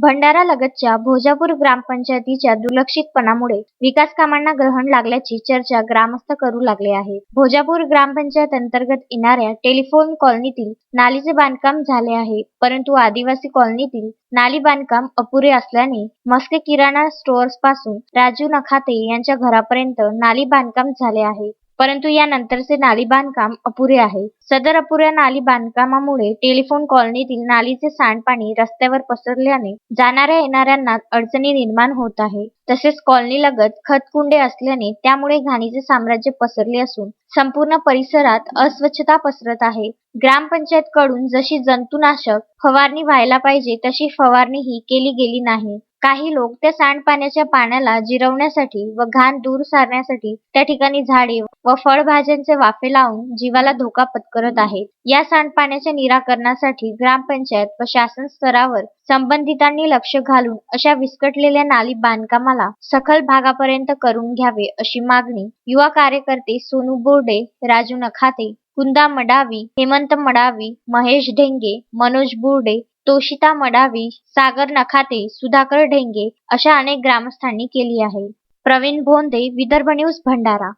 भंडारा लगतच्या भोजापूर ग्रामपंचायतीच्या दुर्लक्षितपणामुळे विकास कामांना ग्रहण लागल्याची चर्चा ग्रामस्थ करू लागले आहेत. भोजापूर ग्रामपंचायत अंतर्गत येणाऱ्या टेलिफोन कॉलनीतील नालीचे बांधकाम झाले आहे परंतु आदिवासी कॉलनीतील नाली बांधकाम अपुरे असल्याने मस्के किराणा स्टोअर्सपासून राजू नखाते यांच्या घरापर्यंत नाली बांधकाम झाले आहे. परंतु यानंतरचे नाली बांधकाम अपुरे आहे. सदर अपुऱ्या नाली बांधकामामुळे टेलिफोन कॉलनीतील नालीचे सांडपाणी रस्त्यावर पसरल्याने जाणाऱ्या येणाऱ्यांना अडचणी निर्माण होत आहे. तसेच कॉलनीलगत खतकुंडे असल्याने त्यामुळे घाणीचे साम्राज्य पसरले असून संपूर्ण परिसरात अस्वच्छता पसरत आहे. ग्रामपंचायत कडून जशी जंतुनाशक फवारणी व्हायला पाहिजे तशी फवारणी ही केली गेली नाही. काही लोक त्या सांडपाण्याच्या पाण्याला जिरवण्यासाठी व घाण दूर सारण्यासाठी त्या ठिकाणी झाडे व फळभाज्यांचे वाफे लावून जीवाला धोका पत्करत आहेत. या सांडपाण्याच्या निराकरणासाठी ग्रामपंचायत व शासन स्तरावर संबंधितांनी लक्ष घालून अशा विस्कटलेल्या नाली बांधकामाला सखल भागापर्यंत करून घ्यावे अशी मागणी युवा कार्यकर्ते सोनू बोर्डे राजू नखाते कुंदा मडावी हेमंत मडावी महेश ढेंगे मनोज बोर्डे तोशिता मडावी सागर नखाते सुधाकर ढेंगे अशा अनेक ग्रामस्थांनी केली आहे. प्रवीण भोंदे विदर्भ न्यूज भंडारा.